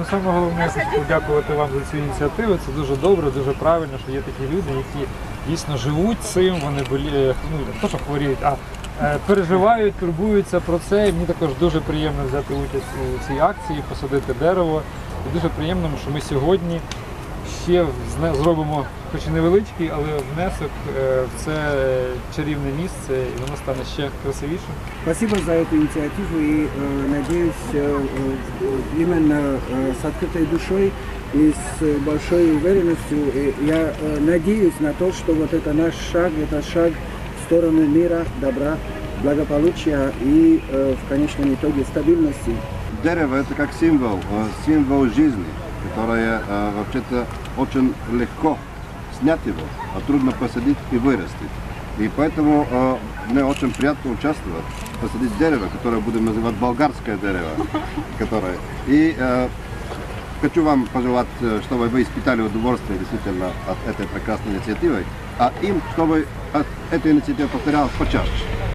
Ну саме головне, я хочу подякувати вам за цю ініціативу. Це дуже добре, дуже правильно, що є такі люди, які дійсно живуть цим, вони болі... ну, не то, що хворіють, а е, переживають, турбуються про це. І мені також дуже приємно взяти участь у цій акції, посадити дерево. І дуже приємно, що ми сьогодні ще зне- зробимо, хоч і невеличкий, але внесок е, в це чарівне місце, і воно стане ще красивішим. Спасибо за эту инициативу и э, надеюсь э, э, именно э, с открытой душой и с большой уверенностью э, я э, надеюсь на то, что вот это наш шаг, это шаг в сторону мира, добра, благополучия и э, в конечном итоге стабильности. Дерево это как символ, э, символ жизни, которое э, вообще-то очень легко снять его, а трудно посадить и вырастить. И поэтому э, мне очень приятно участвовать, посадить дерево, которое будем называть болгарское дерево, которое. И э, хочу вам пожелать, э, чтобы вы испытали удовольствие действительно от этой прекрасной инициативы, а им, чтобы от этой инициативы повторялось почаще.